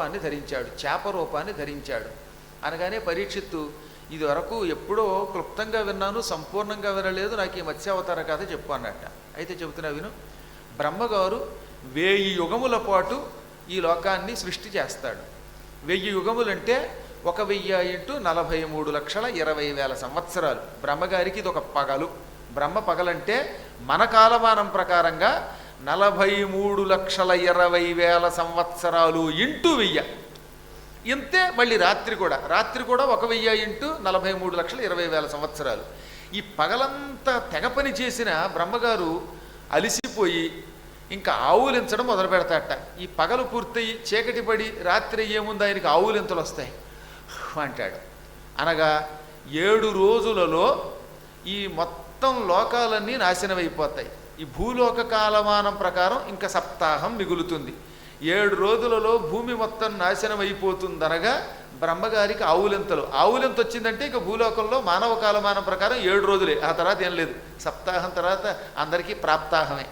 రూపాన్ని ధరించాడు చేప రూపాన్ని ధరించాడు. అనగానే పరీక్షిత్తు ఇది వరకు ఎప్పుడో క్లుప్తంగా విన్నాను సంపూర్ణంగా వినలేదు నాకు ఈ మత్స్యావతార కథ చెప్పు అన్నట్ట. అయితే చెబుతున్నా విను బ్రహ్మగారు వెయ్యి యుగముల పాటు ఈ లోకాన్ని సృష్టి చేస్తాడు. వెయ్యి యుగములంటే ఒక వెయ్యి ఇంటూ నలభై మూడు లక్షల ఇరవై వేల సంవత్సరాలు. బ్రహ్మగారికి ఇది ఒక పగలు. బ్రహ్మ పగలంటే మన కాలమానం ప్రకారంగా నలభై మూడు లక్షల ఇరవై వేల సంవత్సరాలు ఇంటూ వెయ్య. ఇంతే మళ్ళీ రాత్రి కూడా. రాత్రి కూడా ఒక వెయ్యి ఇంటూ నలభై మూడు లక్షల ఇరవై వేల సంవత్సరాలు. ఈ పగలంతా తెగ పని చేసిన బ్రహ్మగారు అలిసిపోయి ఇంకా ఆవులించడం మొదలు పెడతాట ఈ పగలు పూర్తయి చీకటి పడి రాత్రి ఏముంది ఆయనకి? ఆవులింతలు వస్తాయి. అంటాడు. అనగా ఏడు రోజులలో ఈ మొత్తం లోకాలన్నీ నాశనమైపోతాయి. ఈ భూలోక కాలమానం ప్రకారం ఇంకా సప్తాహం మిగులుతుంది. ఏడు రోజులలో భూమి మొత్తం నాశనం అయిపోతుందనగా బ్రహ్మగారికి ఆవులెంతలు? ఆవులెంత వచ్చిందంటే ఇక భూలోకంలో మానవ కాలమానం ప్రకారం ఏడు రోజులే. ఆ తర్వాత ఏం లేదు. సప్తాహం తర్వాత అందరికీ ప్రాప్తాహమే.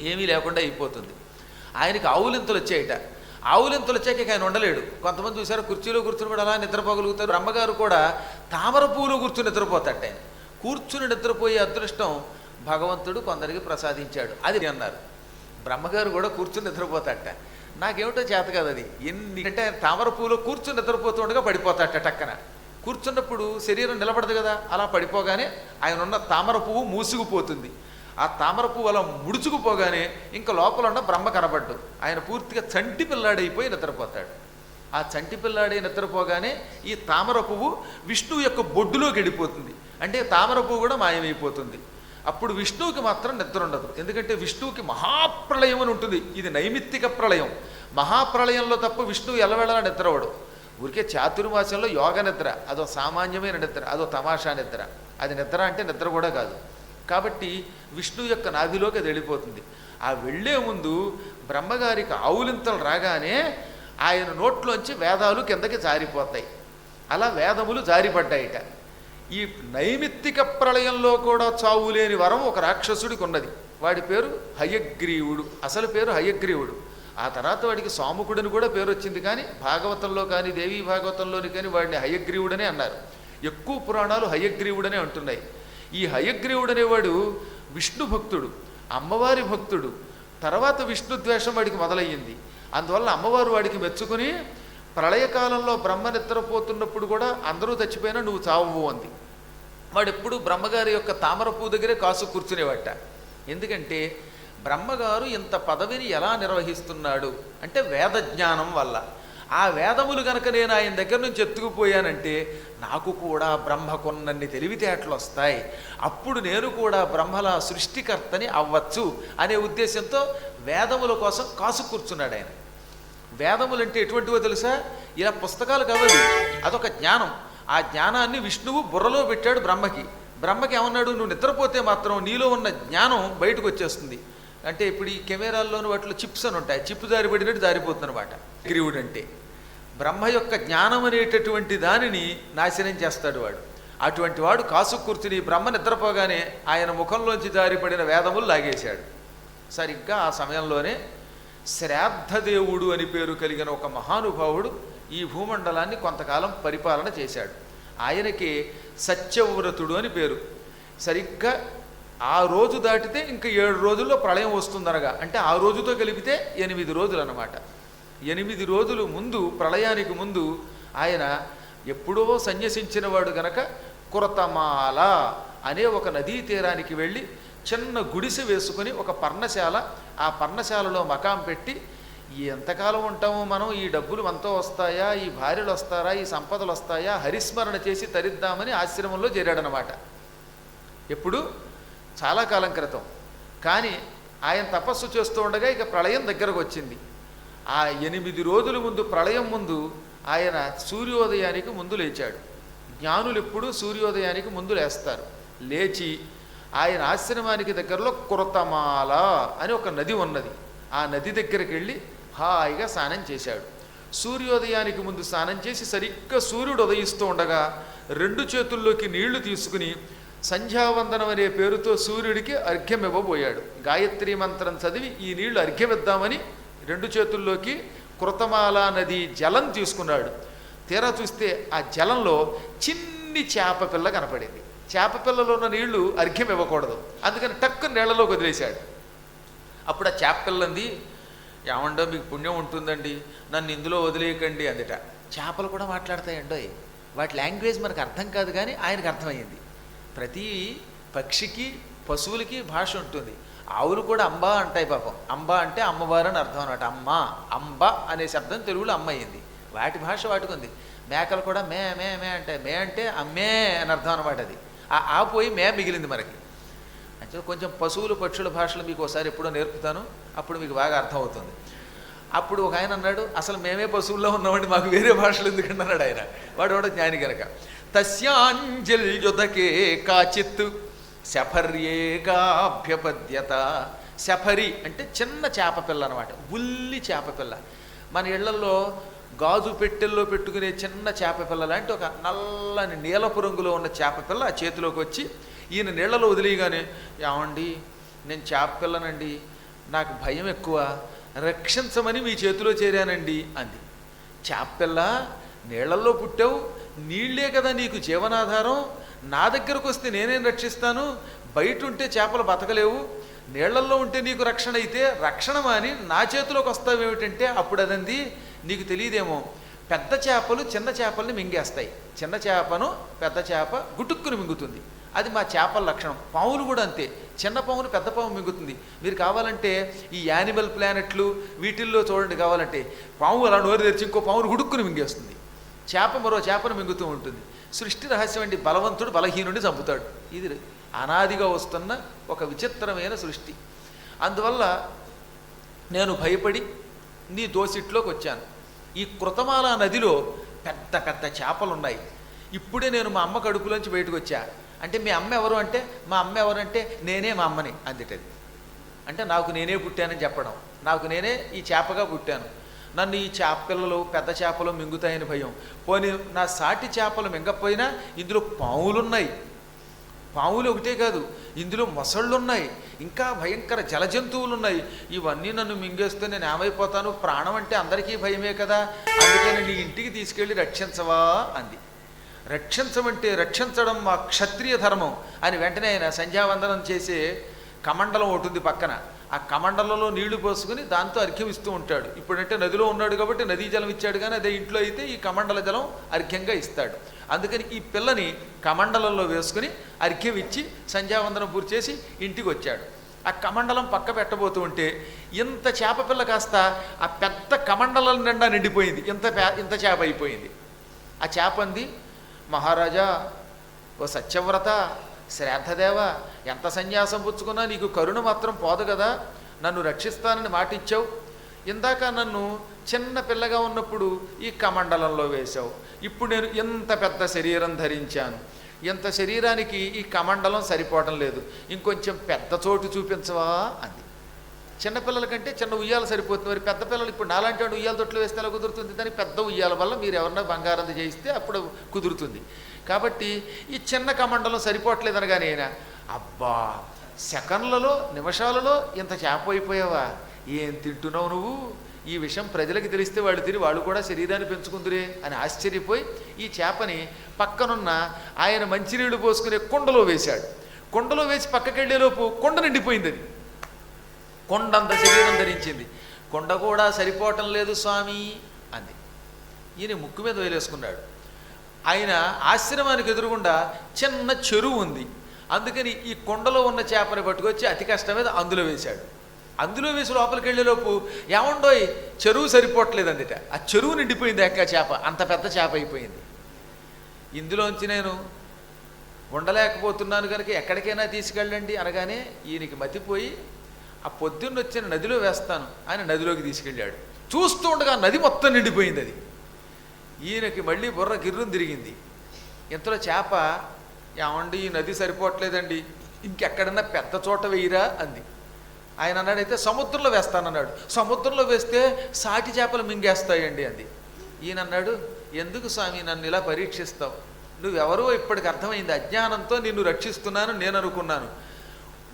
ఏమీ లేకుండా అయిపోతుంది. ఆయనకి ఆవులింతలు వచ్చాయట ఆవులింతలు వచ్చాక ఇక ఆయన ఉండలేడు. కొంతమంది చూసారు కుర్చీలో కూర్చుని కూడా అలా నిద్రపోగలుగుతారు. బ్రహ్మగారు కూడా తామర పూలు కూర్చుని నిద్రపోతాట ఆయన. కూర్చుని నిద్రపోయే అదృష్టం భగవంతుడు కొందరికి ప్రసాదించాడు. అది అన్నారు. బ్రహ్మగారు కూడా కూర్చుని నిద్రపోతాట నాకేమిటో చేత కాదు అది. ఎన్ని అంటే తామర పూలో కూర్చుని నిద్రపోతుండగా పడిపోతాట టక్కన. కూర్చున్నప్పుడు శరీరం నిలబడదు కదా అలా పడిపోగానే ఆయన ఉన్న తామర పువ్వు మూసుకుపోతుంది. ఆ తామర పువ్వు అలా ముడుచుకుపోగానే ఇంకా లోపల ఉన్న బ్రహ్మ కనబడ్డు. ఆయన పూర్తిగా చంటి పిల్లాడైపోయి నిద్రపోతాడు. ఆ చంటి పిల్లాడే నిద్రపోగానే ఈ తామర పువ్వు విష్ణువు యొక్క బొడ్డులోకి వెళ్ళిపోతుంది. అంటే తామర పువ్వు కూడా మాయమైపోతుంది. అప్పుడు విష్ణువుకి మాత్రం నిద్ర ఉండదు. ఎందుకంటే విష్ణువుకి మహాప్రళయం అని ఉంటుంది. ఇది నైమిత్తిక ప్రళయం. మహాప్రళయంలో తప్ప విష్ణువు ఎలవెళ్ళలా నిద్రవడు. ఊరికే చాతుర్మాసంలో యోగ నిద్ర అదో సామాన్యమైన నిద్ర అదో తమాషా నిద్ర. అది నిద్ర అంటే నిద్ర కూడా కాదు. కాబట్టి విష్ణువు యొక్క నాభిలోకి అది వెళ్ళిపోతుంది. ఆ వెళ్ళే ముందు బ్రహ్మగారికి ఆవులింతలు రాగానే ఆయన నోట్లోంచి వేదాలు కిందకి జారిపోతాయి. అలా వేదములు జారిపడ్డాయిట. ఈ నైమిత్తిక ప్రళయంలో కూడా చావు లేని వరం ఒక రాక్షసుడికి ఉన్నది వాడి పేరు హయగ్రీవుడు. అసలు పేరు హయగ్రీవుడు. ఆ తర్వాత వాడికి సాముకుడని కూడా పేరు వచ్చింది కానీ భాగవతంలో కానీ దేవీ భాగవతంలోని కానీ వాడిని హయగ్రీవుడనే అన్నారు. ఎక్కువ పురాణాలు హయగ్రీవుడనే అంటున్నాయి. ఈ హయగ్రీవుడు అనేవాడు విష్ణు భక్తుడు అమ్మవారి భక్తుడు. తర్వాత విష్ణు ద్వేషం వాడికి మొదలయ్యింది. అందువల్ల అమ్మవారు వాడికి మెచ్చుకుని ప్రళయకాలంలో బ్రహ్మ నిద్రపోతున్నప్పుడు కూడా అందరూ చచ్చిపోయినా నువ్వు చావు అంది. వాడు ఎప్పుడు బ్రహ్మగారి యొక్క తామర పువ్వు దగ్గరే కాసు కూర్చునేవట. ఎందుకంటే బ్రహ్మగారు ఇంత పదవిని ఎలా నిర్వహిస్తున్నాడు? అంటే వేద జ్ఞానం వల్ల. ఆ వేదములు కనుక నేను ఆయన దగ్గర నుంచి ఎత్తుకుపోయానంటే నాకు కూడా బ్రహ్మకొన్నన్ని తెలివితేటలు వస్తాయి. అప్పుడు నేను కూడా బ్రహ్మల సృష్టికర్తని అవ్వచ్చు అనే ఉద్దేశంతో వేదముల కోసం కాసు కూర్చున్నాడు ఆయన వేదములు అంటే ఎటువంటివో తెలుసా? ఇలా పుస్తకాలు కావాలి. అదొక జ్ఞానం. ఆ జ్ఞానాన్ని విష్ణువు బుర్రలో పెట్టాడు బ్రహ్మకి. బ్రహ్మకి ఏమన్నాడు? నువ్వు నిద్రపోతే మాత్రం నీలో ఉన్న జ్ఞానం బయటకు వచ్చేస్తుంది. అంటే ఇప్పుడు ఈ కెమెరాల్లోని వాటిలో చిప్స్ అని ఉంటాయి. చిప్పు దారిపడినట్టు జారిపోతుంది అనమాట గ్రీవుడు అంటే బ్రహ్మ యొక్క జ్ఞానం అనేటటువంటి దానిని నాశనం చేస్తాడు వాడు. అటువంటి వాడు కాసు కూర్చుని బ్రహ్మ నిద్రపోగానే ఆయన ముఖంలోంచి జారిపడిన వేదములు లాగేశాడు. సరిగ్గా ఆ సమయంలోనే శ్రాద్ధదేవుడు అని పేరు కలిగిన ఒక మహానుభావుడు ఈ భూమండలాన్ని కొంతకాలం పరిపాలన చేశాడు. ఆయనకి సత్యవ్రతుడు అని పేరు. సరిగ్గా ఆ రోజు దాటితే ఇంకా ఏడు రోజుల్లో ప్రళయం వస్తుందనగా అంటే ఆ రోజుతో కలిపితే ఎనిమిది రోజులు అనమాట ఎనిమిది రోజులు ముందు ప్రళయానికి ముందు ఆయన ఎప్పుడో సన్యసించిన వాడు గనక కురతమాల అనే ఒక నదీ తీరానికి వెళ్ళి చిన్న గుడిసె వేసుకుని ఒక పర్ణశాల ఆ పర్ణశాలలో మకాం పెట్టి ఎంతకాలం ఉంటామో మనం? ఈ డబ్బులు మనతో వస్తాయా? ఈ భార్యలు వస్తారా? ఈ సంపదలు వస్తాయా? హరిస్మరణ చేసి తరిద్దామని ఆశ్రమంలో చేరాడనమాట ఎప్పుడు? చాలా కాలం క్రితం. కానీ ఆయన తపస్సు చేస్తూ ఉండగా ఇక ప్రళయం దగ్గరకు వచ్చింది. ఆ ఎనిమిది రోజుల ముందు ప్రళయం ముందు ఆయన సూర్యోదయానికి ముందు లేచాడు. జ్ఞానులు ఎప్పుడూ సూర్యోదయానికి ముందు లేస్తారు. లేచి ఆయన ఆశ్రమానికి దగ్గరలో కురతమాల అని ఒక నది ఉన్నది. ఆ నది దగ్గరికి వెళ్ళి హాయిగా స్నానం చేశాడు. సూర్యోదయానికి ముందు స్నానం చేసి సరిగ్గా సూర్యుడు ఉదయిస్తూ ఉండగా రెండు చేతుల్లోకి నీళ్ళు తీసుకుని సంధ్యావందనం అనే పేరుతో సూర్యుడికి అర్ఘ్యం ఇవ్వబోయాడు. గాయత్రి మంత్రం చదివి ఈ నీళ్ళు అర్ఘ్యమిద్దామని రెండు చేతుల్లోకి కృతమాల నది జలం తీసుకున్నాడు. తీరా చూస్తే ఆ జలంలో చిన్ని చేప పిల్ల కనపడింది. చేప పిల్లలో ఉన్న నీళ్ళు అర్ఘ్యం ఇవ్వకూడదు అందుకని టక్కు నీళ్ళలో వదిలేశాడు. అప్పుడు ఆ చేప పిల్లంది ఏమండో మీకు పుణ్యం ఉంటుందండి నన్ను ఇందులో వదిలేయకండి అందుట. చేపలు కూడా మాట్లాడతాయండోయ్. వాటి లాంగ్వేజ్ మనకు అర్థం కాదు కానీ ఆయనకు అర్థమైంది ప్రతి పక్షికి పశువులకి భాష ఉంటుంది. ఆవులు కూడా అంబా అంటాయి పాపం. అంబా అంటే అమ్మవారు అని అర్థం అనమాట అమ్మ అంబ అనే శబ్దం తెలుగులో అమ్మ అయింది వాటి భాష వాటికి ఉంది మేకలు కూడా మే మే మే అంటే మే అంటే అమ్మే అని అర్థం అనమాట అది. ఆ ఆ పోయి మే మిగిలింది మనకి అంటే కొంచెం పశువులు పక్షుల భాషలు మీకు ఒకసారి ఎప్పుడో నేర్పుతాను అప్పుడు మీకు బాగా అర్థమవుతుంది. అప్పుడు ఒక ఆయన అన్నాడు అసలు మేమే పశువుల్లో ఉన్నామండి మాకు వేరే భాషలు ఎందుకంటే అన్నాడు ఆయన. వాడు కూడా జ్ఞాని తస్యాంజలి తస్యాంజల్యుదకే కాచిత్ శఫర్యేగాభ్యపద్యత. శఫరి అంటే చిన్న చేప పిల్ల అనమాట బుల్లి చేప పిల్ల మన ఇళ్ళలో గాజు పెట్టెల్లో పెట్టుకునే చిన్న చేప పిల్ల లాంటి ఒక నల్లని నీలపు రంగులో ఉన్న చేప పిల్ల ఆ చేతిలోకి వచ్చి ఈయన నీళ్ళలో వదిలేయగానే ఏమండి నేను చేప పిల్లనండి నాకు భయం ఎక్కువ రక్షించమని మీ చేతిలో చేరానండి అంది. చేప పిల్ల నీళ్ళలో పుట్టావు నీళ్ళే కదా నీకు జీవనాధారం నా దగ్గరకు వస్తే నేనేం రక్షిస్తాను? బయట ఉంటే చేపలు బతకలేవు నీళ్ళల్లో ఉంటే నీకు రక్షణ అయితే రక్షణ మాని నా చేతిలోకి వస్తావు ఏమిటంటే అప్పుడు అదంది నీకు తెలియదేమో పెద్ద చేపలు చిన్న చేపల్ని మింగేస్తాయి. చిన్న చేపను పెద్ద చేప గుటుక్కుని మింగుతుంది. అది మా చేపల లక్షణం. పావులు కూడా అంతే. చిన్న పావును పెద్ద పాము మింగుతుంది. మీరు కావాలంటే ఈ యానిమల్ ప్లానెట్లు వీటిల్లో చూడండి కావాలంటే. పావు అలా నోరు తెరిచి ఇంకో పావును గుడుక్కుని మింగేస్తుంది. చేప మరో చేపను మింగుతూ ఉంటుంది. సృష్టి రహస్యం అండి. బలవంతుడు బలహీనుడిని చంపుతాడు. ఇది అనాదిగా వస్తున్న ఒక విచిత్రమైన సృష్టి. అందువల్ల నేను భయపడి నీ దోసిట్లోకి వచ్చాను. ఈ కృతమాల నదిలో పెద్ద పెద్ద చేపలు ఉన్నాయి ఇప్పుడే నేను మా అమ్మ కడుపులోంచి బయటకు వచ్చా. అంటే మీ అమ్మ ఎవరు అంటే మా అమ్మ ఎవరంటే నేనే మా అమ్మని అందిటది. అంటే నాకు నేనే పుట్టానని చెప్పడం. నాకు నేనే ఈ చేపగా పుట్టాను. నన్ను ఈ చేప పిల్లలు పెద్ద చేపలు మింగుతాయని భయం. పోనీ నా సాటి చేపలు మింగకపోయినా ఇందులో పావులున్నాయి పావులు ఒకటే కాదు ఇందులో మొసళ్ళు ఉన్నాయి ఇంకా భయంకర జల జంతువులు ఉన్నాయి ఇవన్నీ నన్ను మింగేస్తే నేను ఏమైపోతాను? ప్రాణం అంటే అందరికీ భయమే కదా? అందుకని నీ ఇంటికి తీసుకెళ్ళి రక్షించవా? అంది. రక్షించమంటే రక్షించడం మా క్షత్రియ ధర్మం అని వెంటనే ఆయన సంధ్యావందనం చేసే కమండలం ఒకటి ఉంది పక్కన. ఆ కమండలంలో నీళ్ళు పోసుకుని దాంతో అర్ఘ్యం ఇస్తూ ఉంటాడు. ఇప్పుడంటే నదిలో ఉన్నాడు కాబట్టి నదీ జలం ఇచ్చాడు కానీ అదే ఇంట్లో అయితే ఈ కమండల జలం అర్ఘ్యంగా ఇస్తాడు. అందుకని ఈ పిల్లని కమండలంలో వేసుకుని అర్ఘ్యం ఇచ్చి సంధ్యావందనం పూర్తి చేసి ఇంటికి వచ్చాడు ఆ కమండలం పక్క పెట్టబోతూ ఉంటే ఇంత చేప పిల్ల కాస్త ఆ పెద్ద కమండలం నిండా నిండిపోయింది. ఇంత ఇంత చేప అయిపోయింది. ఆ చేప అంది మహారాజా ఓ సత్యవ్రత శ్రాద్ధదేవ ఎంత సన్యాసం పుచ్చుకున్నా నీకు కరుణ మాత్రం పోదు కదా. నన్ను రక్షిస్తానని మాట ఇచ్చావు ఇందాక నన్ను చిన్న పిల్లగా ఉన్నప్పుడు ఈ కమండలంలో వేశావు. ఇప్పుడు నేను ఎంత పెద్ద శరీరం ధరించాను. ఇంత శరీరానికి ఈ కమండలం సరిపోవటం లేదు. ఇంకొంచెం పెద్ద చోటు చూపించవా? అంది. చిన్నపిల్లల కంటే చిన్న ఉయ్యాల సరిపోతుంది. మరి పెద్ద పిల్లలు ఇప్పుడు నాలాంటి వాడు ఉయ్యాల తొట్లు వేస్తే ఎలా కుదురుతుంది? దానికి పెద్ద ఉయ్యాల వల్ల మీరు ఎవరన్నా బంగారం చేయిస్తే అప్పుడు కుదురుతుంది. కాబట్టి ఈ చిన్న కమండలం సరిపోవట్లేదని కానీ ఆయన అబ్బా సెకండ్లలో నిమిషాలలో ఇంత చేప అయిపోయావా? ఏం తింటున్నావు నువ్వు? ఈ విషయం ప్రజలకు తెలిస్తే వాళ్ళు తిరిగి వాళ్ళు కూడా శరీరాన్ని పెంచుకుందిరే అని ఆశ్చర్యపోయి ఈ చేపని పక్కనున్న ఆయన మంచినీళ్ళు పోసుకునే కుండలో వేశాడు. కుండలో వేసి పక్కకెళ్ళేలోపు కొండ నిండిపోయింది అది. కొండంత శరీరం ధరించింది. కొండ కూడా సరిపోవటం లేదు స్వామి అంది. ఈయన ముక్కు మీద వేలేసుకున్నాడు. ఆయన ఆశ్రమానికి ఎదురుగుండా చిన్న చెరువు ఉంది. అందుకని ఈ కొండలో ఉన్న చేపని పట్టుకొచ్చి అతి కష్టం మీద అందులో వేశాడు. అందులో వేసి లోపలికి వెళ్ళేలోపు ఏమండోయ్ చెరువు సరిపోవట్లేదు అందుట ఆ చెరువు నిండిపోయింది ఎక్క చేప. అంత పెద్ద చేప అయిపోయింది. ఇందులోంచి నేను ఉండలేకపోతున్నాను కనుక ఎక్కడికైనా తీసుకెళ్ళండి అనగానే ఈయనకి మతిపోయి ఆ పొద్దున్న వచ్చిన నదిలో వేస్తాను ఆయన నదిలోకి తీసుకెళ్ళాడు. చూస్తూ ఉండగా నది మొత్తం నిండిపోయింది అది. ఈయనకి మళ్ళీ బుర్ర గిర్రం తిరిగింది. ఇంతలో చేప ఏమండి ఈ నది సరిపోవట్లేదండి. ఇంకెక్కడన్నా పెద్ద చోట వేయిరా అంది. ఆయన అన్నాడైతే సముద్రంలో వేస్తానన్నాడు. సముద్రంలో వేస్తే సాటి చేపలు మింగేస్తాయండి అది. ఈయన అన్నాడు ఎందుకు స్వామి నన్ను ఇలా పరీక్షిస్తావు? నువ్వెవరో ఇప్పటికి అర్థమైంది. అజ్ఞానంతో నిన్ను రక్షిస్తున్నాను నేను అనుకున్నాను.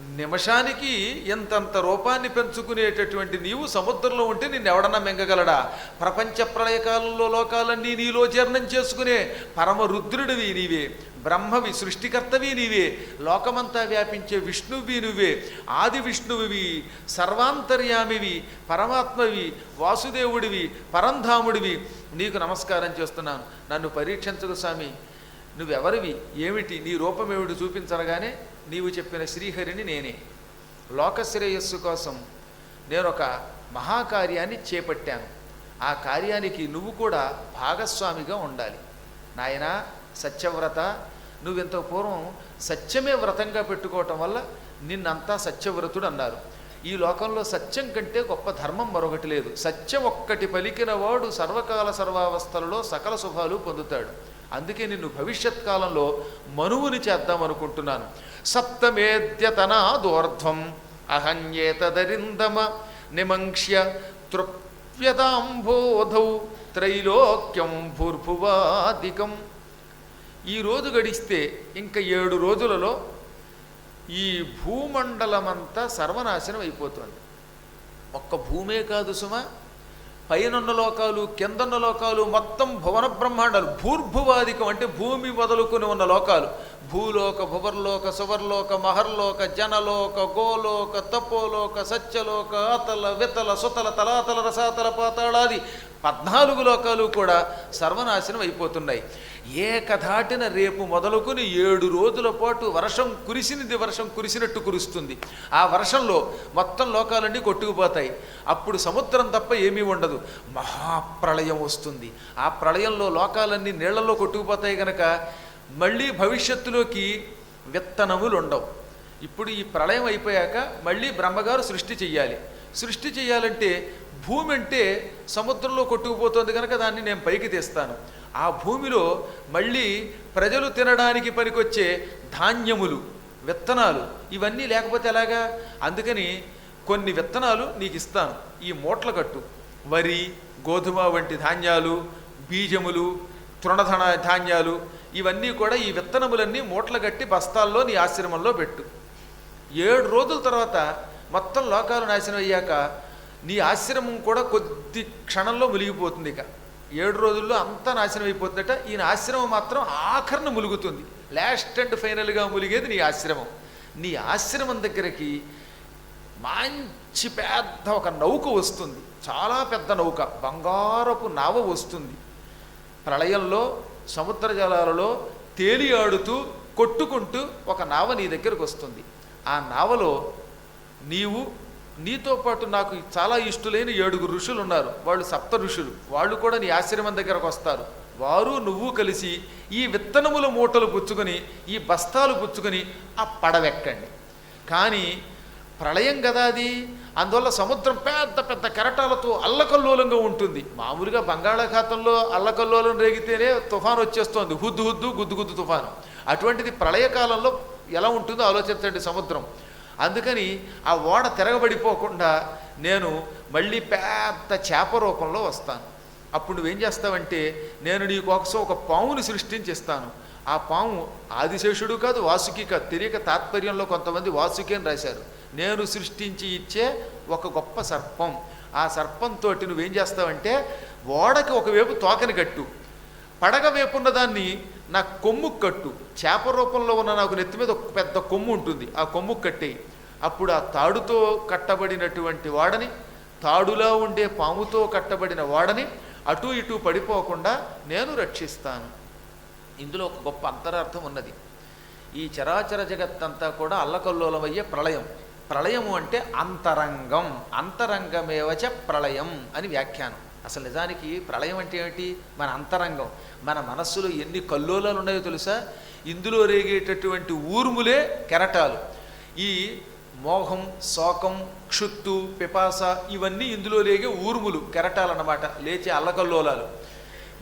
నిమిషానికి ఎంతంత రూపాన్ని పెంచుకునేటటువంటి నీవు సముద్రంలో ఉంటే నిన్ను ఎవడన్నా మింగగలడా? ప్రపంచ ప్రళయకాలంలో లోకాలన్నీ నీలో జీర్ణం చేసుకునే పరమ రుద్రుడివి నీవే బ్రహ్మవి సృష్టికర్తవి నీవే లోకమంతా వ్యాపించే విష్ణువి నువ్వే ఆది విష్ణువువి సర్వాంతర్యామివి పరమాత్మవి వాసుదేవుడివి పరంధాముడివి. నీకు నమస్కారం చేస్తున్నాను. నన్ను పరీక్షించదు స్వామి. నువ్వెవరివి? ఏమిటి? నీ రూపమేమిటి చూపించరగానే నీవు చెప్పిన శ్రీహరిని నేనే. లోకశ్రేయస్సు కోసం నేను ఒక మహాకార్యాన్ని చేపట్టాను. ఆ కార్యానికి నువ్వు కూడా భాగస్వామిగా ఉండాలి. నాయనా సత్యవ్రత నువ్వెంత పూర్వం సత్యమే వ్రతంగా పెట్టుకోవటం వల్ల నిన్నంతా సత్యవ్రతుడు అన్నారు. ఈ లోకంలో సత్యం కంటే గొప్ప ధర్మం మరొకటి లేదు. సత్యం ఒక్కటి పలికిన వాడు సర్వకాల సర్వావస్థలలో సకల శుభాలు పొందుతాడు. అందుకే నిన్ను భవిష్యత్ కాలంలో మనువుని చేద్దాం అనుకుంటున్నాను. సప్తమేద్యతనా దోర్ధ్వం అహన్యేతదరిందమ నిమంక్ష్య తృప్యదాంబోధౌ త్రైలోక్యం భూర్భువాదికం. ఈ రోజు గడిస్తే ఇంకా ఏడు రోజులలో ఈ భూమండలమంతా సర్వనాశనం అయిపోతుంది. ఒక్క భూమే కాదు సుమ పైనున్న లోకాలు కిందన్న లోకాలు మొత్తం భువన బ్రహ్మాండాలు. భూర్భువాదికం అంటే భూమి వదులుకుని ఉన్న లోకాలు. భూలోక భువర్లోక సువర్లోక మహర్లోక జనలోక గోలోక తపోలోక సత్యలోక అతల వితల సుతల తలాతల రసాతల పాతాళాది పద్నాలుగు లోకాలు కూడా సర్వనాశనం అయిపోతున్నాయి. ఏకధాటిన రేపు మొదలుకొని ఏడు రోజుల పాటు వర్షం కురిసినది వర్షం కురిసినట్టు కురుస్తుంది. ఆ వర్షంలో మొత్తం లోకాలన్నీ కొట్టుకుపోతాయి. అప్పుడు సముద్రం తప్ప ఏమీ ఉండదు. మహాప్రళయం వస్తుంది. ఆ ప్రళయంలో లోకాలన్నీ నీళ్ళలో కొట్టుకుపోతాయి గనక మళ్ళీ భవిష్యత్తులోకి విత్తనములు ఉండవు. ఇప్పుడు ఈ ప్రళయం అయిపోయాక మళ్ళీ బ్రహ్మగారు సృష్టి చెయ్యాలి. సృష్టి చేయాలంటే భూమి అంటే సముద్రంలో కొట్టుకుపోతుంది కనుక దాన్ని నేను పైకి తీస్తాను. ఆ భూమిలో మళ్ళీ ప్రజలు తినడానికి పనికొచ్చే ధాన్యములు విత్తనాలు ఇవన్నీ లేకపోతే ఎలాగా? అందుకని కొన్ని విత్తనాలు నీకు ఇస్తాను. ఈ మూట్ల కట్టు. వరి గోధుమ వంటి ధాన్యాలు బీజములు తృణధన ధాన్యాలు ఇవన్నీ కూడా ఈ విత్తనములన్నీ మూటలు కట్టి బస్తాల్లో నీ ఆశ్రమంలో పెట్టు. ఏడు రోజుల తర్వాత మొత్తం లోకాలు నాశనం అయ్యాక నీ ఆశ్రమం కూడా కొద్ది క్షణంలో ములిగిపోతుంది ఇక. ఏడు రోజుల్లో అంతా నాశనం అయిపోతుందట. ఈయన ఆశ్రమం మాత్రం ఆఖరణ ములుగుతుంది. లాస్ట్ అండ్ ఫైనల్గా ములిగేది నీ ఆశ్రమం. నీ ఆశ్రమం దగ్గరికి మంచి పెద్ద ఒక నౌక వస్తుంది. చాలా పెద్ద నౌక. బంగారపు నావ వస్తుంది. ప్రళయంలో సముద్ర జలాలలో తేలియాడుతూ కొట్టుకుంటూ ఒక నావ నీ దగ్గరకు వస్తుంది. ఆ నావలో నీవు నీతో పాటు నాకు చాలా ఇష్టలైన ఏడుగురు ఋషులు ఉన్నారు. వాళ్ళు సప్త ఋషులు. వాళ్ళు కూడా నీ ఆశ్రమం దగ్గరకు వస్తారు. వారు నువ్వు కలిసి ఈ విత్తనముల మూటలు పుచ్చుకొని ఈ బస్తాలు పుచ్చుకొని ఆ పడవెక్కండి. కానీ ప్రళయం కదా అది? అందువల్ల సముద్రం పెద్ద పెద్ద కెరటాలతో అల్లకల్లోలంగా ఉంటుంది. మామూలుగా బంగాళాఖాతంలో అల్లకల్లోలం రేగితేనే తుఫాను వచ్చేస్తోంది. హుద్దు హుద్దు గుద్దు గుద్దు తుఫాను. అటువంటిది ప్రళయకాలంలో ఎలా ఉంటుందో ఆలోచించండి సముద్రం. అందుకని ఆ ఓడ తిరగబడిపోకుండా నేను మళ్ళీ పెద్ద చేప రూపంలో వస్తాను. అప్పుడు నువ్వేం చేస్తావంటే నేను నీకు కోసం ఒక పాముని సృష్టించిస్తాను. ఆ పాము ఆదిశేషుడు కాదు వాసుకి కాదు తెలియక తాత్పర్యంలో కొంతమంది వాసుకి అని రాశారు. నేను సృష్టించి ఇచ్చే ఒక గొప్ప సర్పం. ఆ సర్పంతో నువ్వేం చేస్తావంటే ఓడకి ఒకవైపు తోకని కట్టు. పడగ వేపున్న దాన్ని నా కొమ్ము కట్టు. చేప రూపంలో ఉన్న నాకు నెత్తి మీద ఒక పెద్ద కొమ్ము ఉంటుంది. ఆ కొమ్ము కట్టేయి. అప్పుడు ఆ తాడుతో కట్టబడినటువంటి వాడని తాడులా ఉండే పాముతో కట్టబడిన వాడని అటు ఇటు పడిపోకుండా నేను రక్షిస్తాను. ఇందులో ఒక గొప్ప అంతరార్థం ఉన్నది. ఈ చరాచర జగత్తంతా కూడా అల్లకల్లోలమయ్యే ప్రళయం. ప్రళయము అంటే అంతరంగం. అంతరంగమేవచ ప్రళయం అని వ్యాఖ్యానం. అసలు నిజానికి ప్రళయం అంటే ఏమిటి? మన అంతరంగం. మన మనస్సులో ఎన్ని కల్లోలాలు ఉన్నాయో తెలుసా? ఇందులో రేగేటటువంటి ఊర్ములే కెరటాలు. ఈ మోహం శోకం క్షుత్తు పిపాస ఇవన్నీ ఇందులో రేగే ఊర్ములు కెరటాలన్నమాట. లేచే అల్లకల్లోలాలు.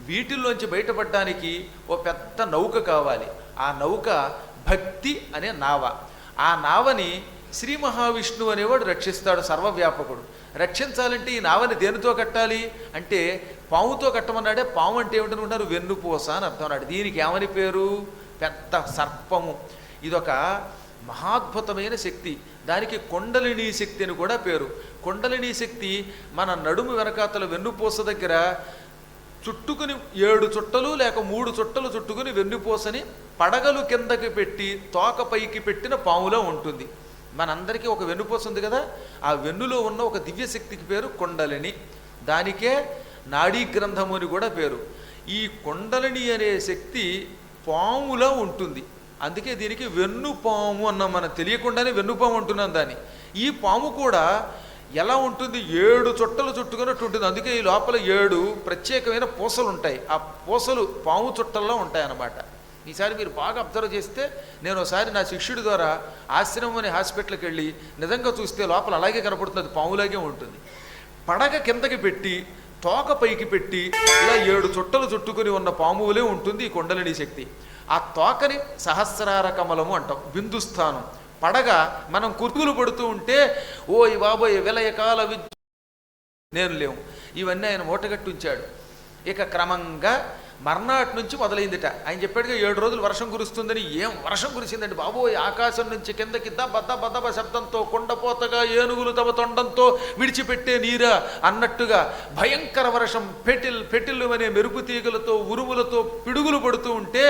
వీటిల్లోంచి బయటపడడానికి ఓ పెద్ద నౌక కావాలి. ఆ నౌక భక్తి అనే నావ. ఆ నావని శ్రీ మహావిష్ణువు అనేవాడు రక్షిస్తాడు సర్వవ్యాపకుడు. రక్షించాలంటే ఈ నావని దేనితో కట్టాలి? అంటే పాముతో కట్టమన్నాడే పాము అంటే ఏమిటనుకుంటారు వెన్నుపూస అని అర్థం అన్నాడు. దీనికి ఏమని పేరు? పెద్ద సర్పము. ఇదొక మహాద్భుతమైన శక్తి. దానికి కొండలిని శక్తి అని కూడా పేరు. కొండలిని శక్తి మన నడుము వెనకాతల వెన్నుపూస దగ్గర చుట్టుకుని ఏడు చుట్టలు లేక మూడు చుట్టలు చుట్టుకుని వెన్నుపూసని పడగలు కిందకి పెట్టి తోక పైకి పెట్టిన పాములో ఉంటుంది. మనందరికీ ఒక వెన్నుపోసు ఉంది కదా ఆ వెన్నులో ఉన్న ఒక దివ్యశక్తికి పేరు కొండలిని. దానికే నాడీ గ్రంథము అని కూడా పేరు. ఈ కొండలిని అనే శక్తి పాములా ఉంటుంది. అందుకే దీనికి వెన్ను పాము అన్నాం మనం. తెలియకుండానే వెన్నుపాము అంటున్నాం దాన్ని. ఈ పాము కూడా ఎలా ఉంటుంది? ఏడు చుట్టలు చుట్టుకున్నట్టు ఉంటుంది. అందుకే ఈ లోపల ఏడు ప్రత్యేకమైన పూసలు ఉంటాయి ఆ పూసలు పాము చుట్టల్లో ఉంటాయి అన్నమాట ఈసారి మీరు బాగా అబ్జర్వ్ చేస్తే నేను ఒకసారి నా శిష్యుడి ద్వారా ఆశ్రమం అనే హాస్పిటల్కి వెళ్ళి నిజంగా చూస్తే లోపల అలాగే కనపడుతుంది పాములాగే ఉంటుంది. పడగ కిందకి పెట్టి తోక పైకి పెట్టి ఇలా ఏడు చుట్టలు చుట్టుకుని ఉన్న పాములే ఉంటుంది ఈ కొండలిని శక్తి. ఆ తోకని సహస్రార కమలము అంటాం బిందుస్థానం. పడగ మనం కుర్తులు పడుతూ ఉంటే ఓ ఈ బాబోయ్ విలయకాల విద్య నేను లేవు. ఇవన్నీ ఆయన మూటగట్టి ఉంచాడు. ఇక క్రమంగా మర్నాటి నుంచి మొదలైందిట. ఆయన చెప్పాడుగా ఏడు రోజులు వర్షం కురుస్తుందని ఏం వర్షం కురిసిందండి బాబోయ్. ఆకాశం నుంచి కిందకి దబ్బ దబ్బ దబ్బ శబ్దంతో కొండపోతగా ఏనుగులు తమ తొండంతో విడిచిపెట్టే నీరా అన్నట్టుగా భయంకర వర్షం పెటిల్ పెటిల్లు అనే మెరుపు తీగలతో ఉరుములతో పిడుగులు పడుతూ ఉంటే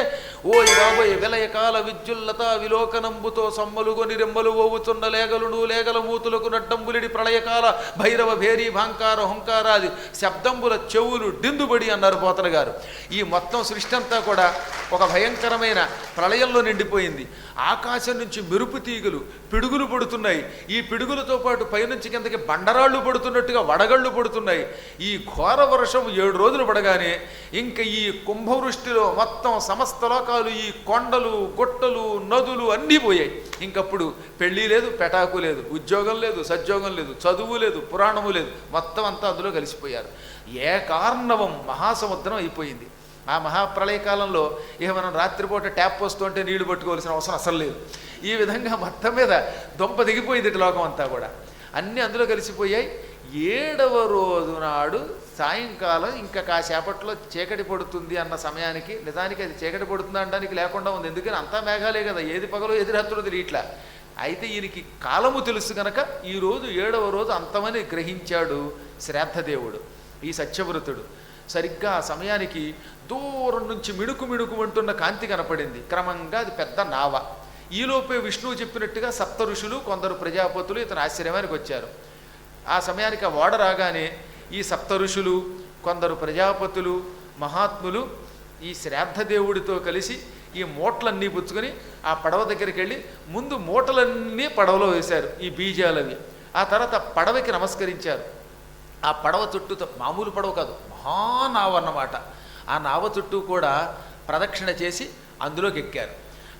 ఓ బాబోయ్ విలయకాల విద్యుల్లత విలోకనంబుతో సమ్మలుగొని రెమ్మలు ఓవుతున్న లేగలును లేగల మూతులకు నడ్డంబులిడి ప్రళయకాల భైరవ భేరీ భాంకార హుంకారాది శబ్దంబుల చెవులు డిందుబడి అన్నారు పోతన గారు. ఈ మొత్తం సృష్టి అంతా కూడా ఒక భయంకరమైన ప్రళయంలో నిండిపోయింది. ఆకాశం నుంచి మెరుపు తీగలు పిడుగులు పడుతున్నాయి. ఈ పిడుగులతో పాటు పైనుంచి కిందకి బండరాళ్ళు పడుతున్నట్టుగా వడగళ్ళు పడుతున్నాయి. ఈ ఘోర వర్షం ఏడు రోజులు పడగానే ఇంకా ఈ కుంభవృష్టిలో మొత్తం సమస్త లోకాలు ఈ కొండలు గుట్టలు నదులు అన్నీ పోయాయి. ఇంకప్పుడు పెళ్ళి లేదు పెటాకు లేదు ఉద్యోగం లేదు సద్యోగం లేదు చదువు లేదు పురాణము లేదు. మొత్తం అంతా అందులో కలిసిపోయారు. ఏ కారణవం మహాసముద్రం అయిపోయింది. ఆ మహాప్రళయ కాలంలో ఇక మనం రాత్రిపూట ట్యాప్ వస్తుంటే నీళ్ళు పట్టుకోవాల్సిన అవసరం అసలు లేదు. ఈ విధంగా మొత్తం మీద దొంప దిగిపోయింది ఇటు లోకం అంతా కూడా. అన్నీ అందులో కలిసిపోయాయి. ఏడవ రోజు నాడు సాయంకాలం ఇంకా కాసేపట్లో చీకటి పడుతుంది అన్న సమయానికి నిజానికి అది చీకటి పడుతుంది అనడానికి లేకుండా ఉంది. ఎందుకని అంతా మేఘాలే కదా ఏది పగలు ఏది రాత్రులు తెలియట్లా. అయితే ఈయనకి కాలము తెలుసు గనక ఈరోజు ఏడవ రోజు అంతమని గ్రహించాడు శ్రాద్ధదేవుడు ఈ సత్యవ్రతుడు. సరిగ్గా ఆ సమయానికి దూరం నుంచి మిణుకు మిణుకు అంటున్న కాంతి కనపడింది. క్రమంగా అది పెద్ద నావ. ఈలోపే విష్ణువు చెప్పినట్టుగా సప్త ఋషులు కొందరు ప్రజాపతులు ఇతని ఆశ్చర్యమానికి వచ్చారు. ఆ సమయానికి ఆ ఓడ రాగానే ఈ సప్త ఋషులు కొందరు ప్రజాపతులు మహాత్ములు ఈ శ్రాద్ధదేవుడితో కలిసి ఈ మూటలన్నీ పుచ్చుకొని ఆ పడవ దగ్గరికి వెళ్ళి ముందు మూటలన్నీ పడవలో వేశారు ఈ బీజాలవి. ఆ తర్వాత పడవకి నమస్కరించారు. ఆ పడవ చుట్టూ మామూలు పడవ కాదు మహానావ అన్నమాట ఆ నావ చుట్టూ కూడా ప్రదక్షిణ చేసి అందులోకి ఎక్కారు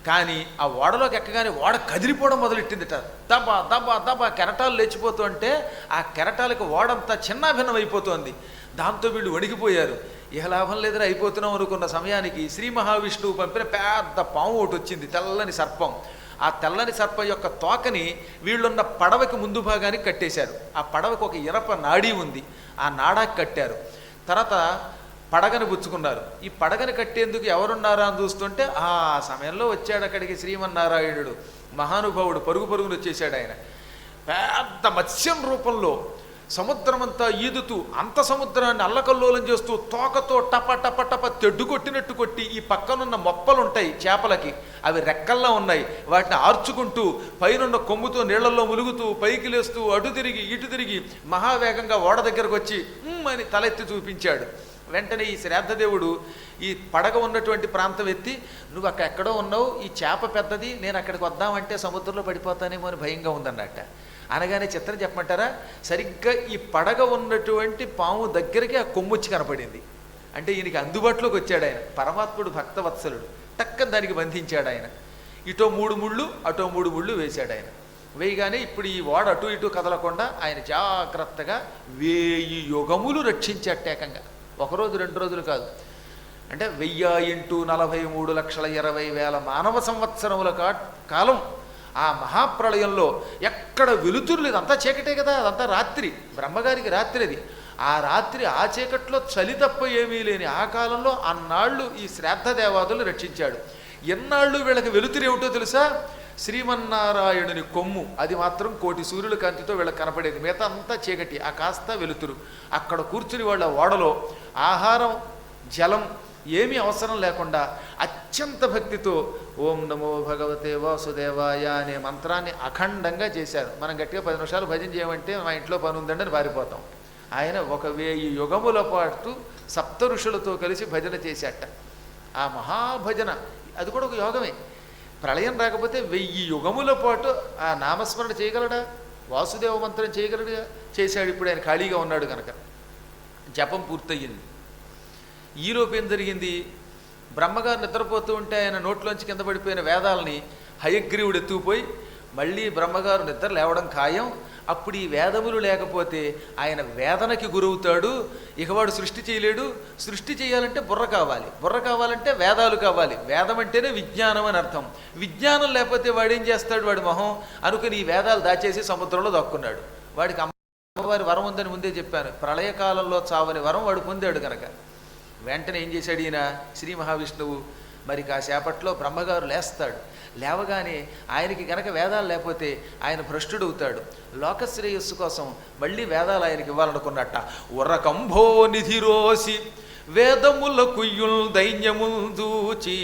కానీ ఆ ఓడలోకి ఎక్కగానే ఓడ కదిలిపోవడం మొదలెట్టిందిట దబ దబ దబ కెరటాలు లేచిపోతూ అంటే ఆ కెరటాలకు ఓడంతా చిన్నాభిన్నం అయిపోతోంది. దాంతో వీళ్ళు వణిగిపోయారు. ఇహ లాభం లేదని అయిపోతున్నాం అనుకున్న సమయానికి శ్రీ మహావిష్ణువు పంపిన పెద్ద పాము ఒకటి వచ్చింది తెల్లని సర్పం. ఆ తెల్లని సర్పం యొక్క తోకని వీళ్ళున్న పడవకి ముందు భాగానికి కట్టేశారు. ఆ పడవకు ఒక ఇనప నాడీ ఉంది. ఆ నాడాకి కట్టారు. తర్వాత పడగను పుచ్చుకున్నారు ఈ పడగను కట్టేందుకు ఎవరున్నారా అని చూస్తుంటే ఆ సమయంలో వచ్చాడు అక్కడికి శ్రీమన్నారాయణుడు. మహానుభావుడు పరుగు పరుగును వచ్చేసాడు ఆయన. పెద్ద మత్స్యం రూపంలో సముద్రమంతా ఈదుతూ అంత సముద్రాన్ని అల్లకల్లోలం చేస్తూ తోకతో టప టప టప తెడ్డు కొట్టినట్టు కొట్టి ఈ పక్కనున్న మొప్పలు ఉంటాయి చేపలకి. అవి రెక్కల్లా ఉన్నాయి. వాటిని ఆర్చుకుంటూ పైనున్న కొమ్ముతో నీళ్ళలో ములుగుతూ పైకి లేస్తూ అటు తిరిగి ఇటు తిరిగి మహావేగంగా ఓడ దగ్గరకు వచ్చి అని తలెత్తి చూపించాడు. వెంటనే ఈ శ్రాద్ధదేవుడు ఈ పడగ ఉన్నటువంటి ప్రాంతం ఎత్తి నువ్వు అక్కడ ఎక్కడో ఉన్నావు ఈ చేప పెద్దది నేను అక్కడికి వద్దామంటే సముద్రంలో పడిపోతానేమో అని భయంగా ఉందన్నట్ట. అనగానే చిత్రం చెప్పమంటారా? సరిగ్గా ఈ పడగ ఉన్నటువంటి పాము దగ్గరికి ఆ కొమ్ముచ్చి కనపడింది. అంటే ఈయనకి అందుబాటులోకి వచ్చాడు ఆయన. పరమాత్ముడు భక్తవత్సలుడు. టక్కన దానికి బంధించాడు ఆయన. ఇటో మూడు ముళ్ళు అటో మూడు ముళ్ళు వేశాడు ఆయన. వేయగానే ఇప్పుడు ఈ వాడు అటు ఇటు కదలకుండా ఆయన జాగ్రత్తగా వేయి యుగములు రక్షించేటేకంగా ఒకరోజు రెండు రోజులు కాదు. అంటే వెయ్యి ఇంటూ నలభై మూడు లక్షల ఇరవై వేల మానవ సంవత్సరముల కా కాలం ఆ మహాప్రళయంలో ఎక్కడ వెలుతురు లేదు. అంతా చీకటే కదా అదంతా రాత్రి. బ్రహ్మగారికి రాత్రి అది. ఆ రాత్రి ఆ చీకట్లో చలి తప్ప ఏమీ లేని ఆ కాలంలో అన్నాళ్ళు ఈ శ్రాద్ధ దేవాదులు రక్షించాడు. ఎన్నాళ్ళు వీళ్ళకి వెలుతురు ఏమిటో తెలుసా? శ్రీమన్నారాయణుని కొమ్ము. అది మాత్రం కోటి సూర్యుల కాంతితో వీళ్ళకి కనపడేది. మిగతా అంతా చీకటి. ఆ కాస్త వెలుతురు. అక్కడ కూర్చుని వాళ్ళ ఓడలో ఆహారం జలం ఏమీ అవసరం లేకుండా అత్యంత భక్తితో ఓం నమో భగవతే వాసుదేవాయ అనే మంత్రాన్ని అఖండంగా చేశారు. మనం గట్టిగా పది నిమిషాలు భజన చేయమంటే మా ఇంట్లో పని ఉందండి అని పారిపోతాం. ఆయన ఒక వెయ్యి యుగముల పాటు సప్త ఋషులతో కలిసి భజన చేశాట. ఆ మహాభజన అది కూడా ఒక యోగమే. ప్రళయం రాకపోతే వెయ్యి యుగముల పాటు ఆ నామస్మరణ చేయగలడా? వాసుదేవ మంత్రం చేయగలడుగా చేశాడు ఇప్పుడు ఆయన ఖాళీగా ఉన్నాడు కనుక. జపం పూర్తయింది. ఈలోపు ఏం జరిగింది? బ్రహ్మగారు నిద్రపోతూ ఉంటే ఆయన నోట్లోంచి కింద పడిపోయిన వేదాలని హయగ్రీవుడు ఎత్తుకుపోయి మళ్ళీ బ్రహ్మగారు నిద్ర లేవడం ఖాయం. అప్పుడు ఈ వేదములు లేకపోతే ఆయన వేదనకి గురవుతాడు. ఇక వాడు సృష్టి చేయలేడు. సృష్టి చేయాలంటే బుర్ర కావాలి. బుర్ర కావాలంటే వేదాలు కావాలి. వేదం అంటేనే విజ్ఞానం అని అర్థం. విజ్ఞానం లేకపోతే వాడు ఏం చేస్తాడు? వాడి మొహం అనుకుని ఈ వేదాలు దాచేసి సముద్రంలో దక్కున్నాడు. వాడికి అమ్మవారి వరం ఉందని ముందే చెప్పాను. ప్రళయకాలంలో చావని వరం వాడు పొందాడు కనుక వెంటనే ఏం చేశాడు ఈయన? శ్రీ మహావిష్ణువు. మరి కాసేపట్లో బ్రహ్మగారు లేస్తాడు. లేవగానే ఆయనకి గనక వేదాలు లేకపోతే ఆయన భ్రష్టుడవుతాడు. లోకశ్రేయస్సు కోసం మళ్ళీ వేదాలు ఆయనకి ఇవ్వాలనుకున్నట్ట. ఉరకంభో నిధిరోసి వేదముల కుయ్యుల్ దైన్యముందూచి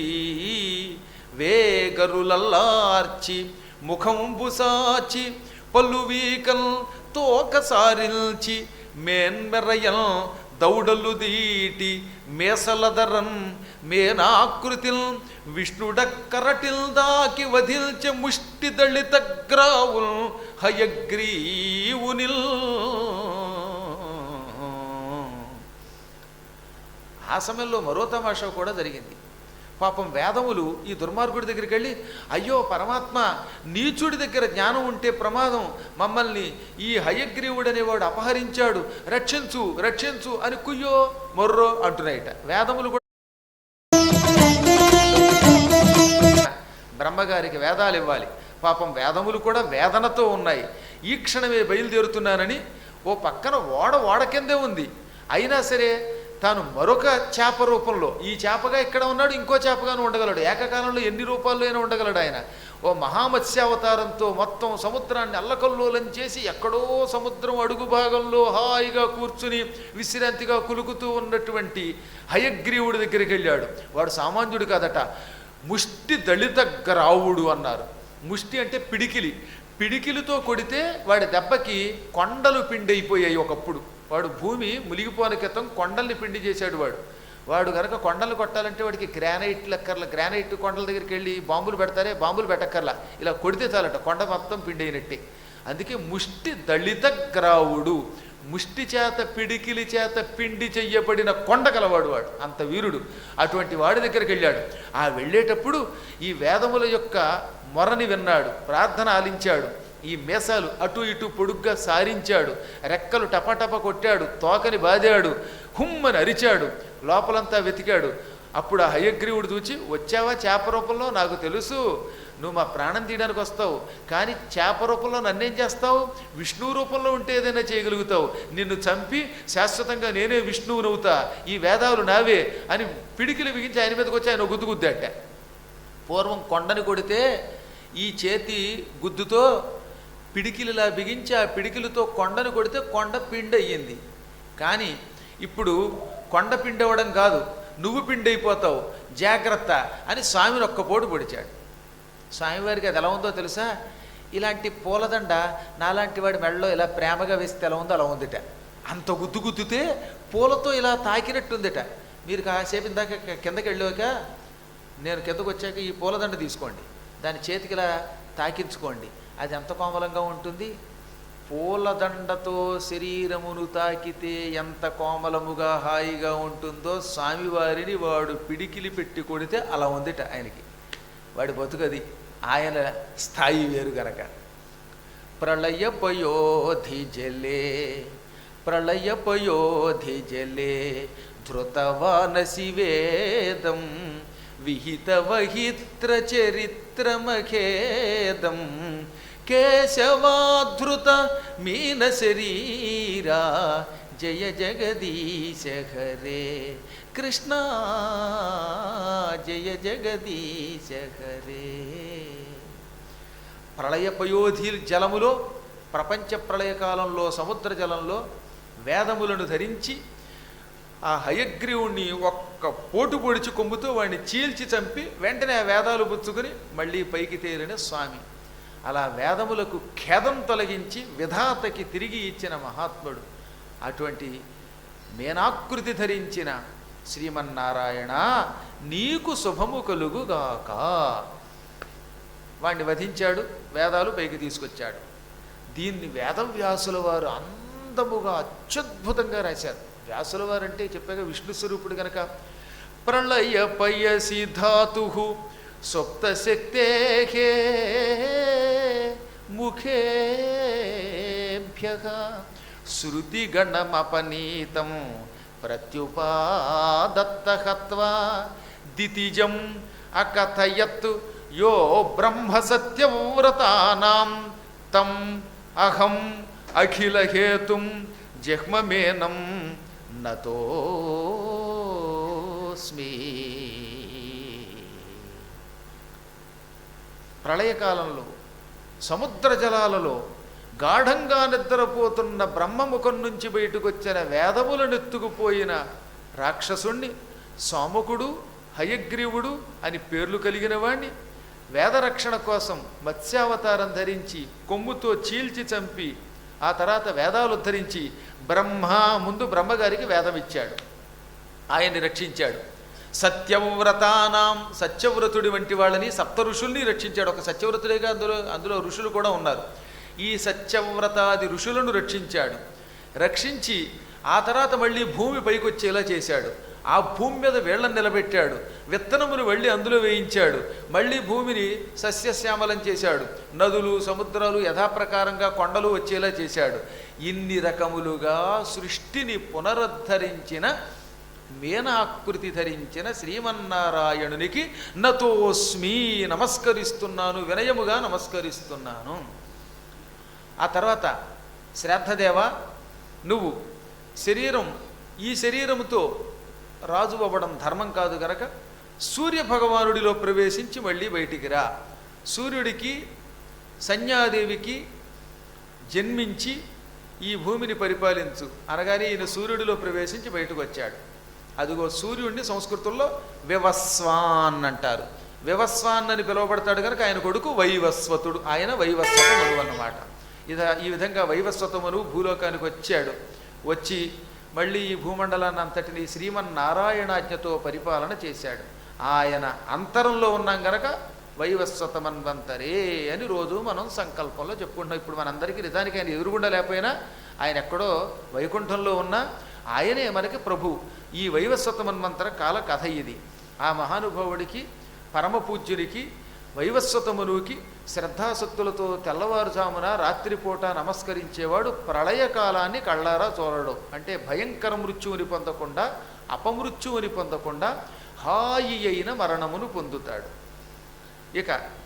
వేగరులల్లార్చి ముఖంబు సాచి పల్లువీకల్ తోకసారిల్చి మేన్మెరయల్ దౌడలు దీటి మేసలదరం మేనాకృతిల్ విష్ణుడక్కరటిల్ దాకి వధిల్చ ముష్టి దళిత గ్రావుల్ హయగ్రీవునిల్. ఆ సమయంలో మరో తమాషా కూడా జరిగింది. పాపం వేదములు ఈ దుర్మార్గుడి దగ్గరికి వెళ్ళి అయ్యో పరమాత్మ నీచుడి దగ్గర జ్ఞానం ఉంటే ప్రమాదం. మమ్మల్ని ఈ హయగ్రీవుడు అనేవాడు అపహరించాడు. రక్షించు రక్షించు అని కుయ్యో మొర్రో అంటున్నాయట. వేదములు కూడా బ్రహ్మగారికి వేదాలు ఇవ్వాలి. పాపం వేదములు కూడా వేదనతో ఉన్నాయి. ఈ క్షణమే బయలుదేరుతున్నానని ఓ పక్కన ఓడ ఓడ కిందే ఉంది. అయినా సరే తాను మరొక చేప రూపంలో ఈ చేపగా ఇక్కడ ఉన్నాడు? ఇంకో చేపగాను ఉండగలడు. ఏకకాలంలో ఎన్ని రూపాల్లో అయినా ఉండగలడు ఆయన. ఓ మహామత్స్యావతారంతో మొత్తం సముద్రాన్ని అల్లకల్లోలం చేసి ఎక్కడో సముద్రం అడుగు భాగంలో హాయిగా కూర్చుని విశ్రాంతిగా కులుకుతూ ఉన్నటువంటి హయగ్రీవుడి దగ్గరికి వెళ్ళాడు. వాడు సామాన్యుడు కాదట. ముష్టి దళిత గ్రావుడు అన్నారు. ముష్టి అంటే పిడికిలి. పిడికిలితో కొడితే వాడి దెబ్బకి కొండలు పిండి అయిపోయాయి ఒకప్పుడు. వాడు భూమి మునిగిపోని క్రితం కొండల్ని పిండి చేశాడు వాడు. వాడు కనుక కొండలు కొట్టాలంటే వాడికి గ్రానైట్ లెక్కర్ల గ్రానైట్ కొండల దగ్గరికి వెళ్ళి బాంబులు పెడతారే బాంబులు పెట్టక్కర్లా. ఇలా కొడితే చాలట కొండ మొత్తం పిండి అయినట్టే అందుకే ముష్టి దళిత గ్రావుడు ముష్టి చేత పిడికిలి చేత పిండి చెయ్యబడిన కొండ కలవాడు వాడు అంత వీరుడు. అటువంటి వాడి దగ్గరికి వెళ్ళాడు. ఆ వెళ్ళేటప్పుడు ఈ వేదముల యొక్క మొరని విన్నాడు ప్రార్థన ఆలించాడు. ఈ మేసాలు అటు ఇటు పొడుగ్గా సారించాడు. రెక్కలు టపటప కొట్టాడు. తోకని బాదాడు. హుమ్మని అరిచాడు. లోపలంతా వెతికాడు. అప్పుడు ఆ హయగ్రీవుడు చూచి వచ్చావా చేప రూపంలో? నాకు తెలుసు. నువ్వు మా ప్రాణం తీయడానికి వస్తావు. కానీ చేప రూపంలో నన్నేం చేస్తావు? విష్ణు రూపంలో ఉంటే ఏదైనా చేయగలుగుతావు. నిన్ను చంపి శాశ్వతంగా నేనే విష్ణువునవుతా ఈ వేదాలు నావే అని పిడికిలు బిగించి ఆయన మీదకి వచ్చి ఆయన గుద్దు గుద్దాట పూర్వం కొండని కొడితే ఈ చేతి గుద్దుతో పిడికిలిలా బిగించి ఆ పిడికిలతో కొండను కొడితే కొండ పిండి అయ్యింది కానీ ఇప్పుడు కొండ పిండి అవ్వడం కాదు నువ్వు పిండి అయిపోతావు జాగ్రత్త అని స్వామిని ఒక్కపోటు పొడిచాడు. స్వామివారికి అది ఎలా ఉందో తెలుసా? ఇలాంటి పూలదండ నాలాంటి వాడి మెడలో ఇలా ప్రేమగా వేస్తే ఎలా ఉందో అలా ఉందిట. అంత గుద్దు గుద్దుతే పూలతో ఇలా తాకినట్టుందిట. మీరు కాసేపు ఇందాక కిందకి వెళ్ళాక నేను కిందకు వచ్చాక ఈ పూలదండ తీసుకోండి. దాని చేతికి ఇలా తాకించుకోండి. అది ఎంత కోమలంగా ఉంటుంది? పూలదండతో శరీరమును తాకితే ఎంత కోమలముగా హాయిగా ఉంటుందో స్వామివారిని వాడు పిడికిలి పెట్టి కొడితే అలా ఉందిట ఆయనకి. వాడి బతుకది ఆయన స్థాయి వేరు గనక. ప్రళయ పయోధి జలే ప్రళయ పయోధి జలే ధృతవానసి వేదం విహిత వహిత్ర చరిత్రమఖేదం కేశవాధృత మీన శరీరా జయ జగదీశ హరే కృష్ణ జయ జగదీశ హరే ప్రళయపయోధి జలములో ప్రపంచ ప్రళయకాలంలో సముద్ర జలంలో వేదములను ధరించి ఆ హయగ్రీవుణ్ణి ఒక్క పోటు పొడిచి కొమ్ముతూ వాడిని చీల్చి చంపి వెంటనే ఆ వేదాలు పుచ్చుకుని మళ్ళీ పైకి తేలిన స్వామి. అలా వేదములకు ఖేదం తొలగించి విధాతకి తిరిగి ఇచ్చిన మహాత్ముడు. అటువంటి మేనాకృతి ధరించిన శ్రీమన్నారాయణ నీకు శుభము కలుగుగాక. వాణ్ణి వధించాడు వేదాలు పైకి తీసుకొచ్చాడు. దీన్ని వేదవ్యాసుల వారు అందముగా అత్యద్భుతంగా రాశారు. వ్యాసుల వారంటే చెప్పాక విష్ణు స్వరూపుడు గనక ప్రళయ పయసి ధాతు सप्तशक्तेः मुखेभ्यः। श्रुतिगणमपनीतं प्रत्युपादत्तहत्वा दितिजम् अकथयत् यो ब्रह्मसत्यव्रतानां तम् अहम् अखिलहेतुं जह्ममेनं नतोऽस्मि। ప్రళయకాలంలో సముద్ర జలాలలో గాఢంగా నిద్రపోతున్న బ్రహ్మముఖం నుంచి బయటకొచ్చిన వేదముల నెత్తుకుపోయిన రాక్షసుణ్ణి సోమకుడు హయగ్రీవుడు అని పేర్లు కలిగిన వాణ్ణి వేదరక్షణ కోసం మత్స్యావతారం ధరించి కొమ్ముతో చీల్చి చంపి ఆ తర్వాత వేదాలు ఉద్ధరించి బ్రహ్మ ముందు బ్రహ్మగారికి వేదం ఇచ్చాడు ఆయన్ని రక్షించాడు. సత్యవ్రతానాం సత్యవ్రతుడి వంటి వాళ్ళని సప్త ఋషుల్ని రక్షించాడు. ఒక సత్యవ్రతుడేగా అందులో అందులో ఋషులు కూడా ఉన్నారు. ఈ సత్యవ్రతాది ఋషులను రక్షించాడు. రక్షించి ఆ తర్వాత మళ్ళీ భూమి పైకి వచ్చేలా చేశాడు. ఆ భూమి మీద వేళ్ళను నిలబెట్టాడు. విత్తనమును వెళ్ళి అందులో వేయించాడు. మళ్ళీ భూమిని సస్యశ్యామలం చేశాడు. నదులు సముద్రాలు యథాప్రకారంగా కొండలు వచ్చేలా చేశాడు. ఇన్ని రకములుగా సృష్టిని పునరుద్ధరించిన మేనాకృతి ధరించిన శ్రీమన్నారాయణునికి నతోస్మి నమస్కరిస్తున్నాను వినయముగా నమస్కరిస్తున్నాను. ఆ తర్వాత శ్రద్ధదేవ నువ్వు శరీరం ఈ శరీరముతో రాజు అవ్వడం ధర్మం కాదు గనక సూర్య భగవానుడిలో ప్రవేశించి మళ్ళీ బయటికి రా. సూర్యుడికి సంధ్యాదేవికి జన్మించి ఈ భూమిని పరిపాలించు. అనగానే ఈయన సూర్యుడిలో ప్రవేశించి బయటకు వచ్చాడు. అదిగో సూర్యుడిని సంస్కృతంలో వివస్వాన్ అంటారు. వివస్వాన్ అని పిలువబడతాడు కనుక ఆయన కొడుకు వైవస్వతుడు ఆయన వైవస్వతమను అన్నమాట. ఇద ఈ విధంగా వైవస్వతమను భూలోకానికి వచ్చాడు. వచ్చి మళ్ళీ ఈ భూమండలాన్ని అంతటిని శ్రీమన్నారాయణాజ్ఞతో పరిపాలన చేశాడు. ఆయన అంతరంలో ఉన్నాం గనక వైవస్వతమన్వంతరే అని రోజు మనం సంకల్పంలో చెప్పుకుంటున్నాం. ఇప్పుడు మనందరికీ నిజానికి ఆయన ఎదురుగుండా లేకపోయినా ఆయన ఎక్కడో వైకుంఠంలో ఉన్నా ఆయనే మనకి ప్రభు. ఈ వైవస్వతమన్వంతర కాల కథ ఇది. ఆ మహానుభావుడికి పరమ పూజ్యునికి వైవస్వతమునుకి శ్రద్ధాశక్తులతో తెల్లవారుజామున రాత్రిపూట నమస్కరించేవాడు ప్రళయకాలాన్ని కళ్ళారా చూడడు. అంటే భయంకర మృత్యువుని పొందకుండా అపమృత్యువుని పొందకుండా హాయి అయిన మరణమును పొందుతాడు. ఇక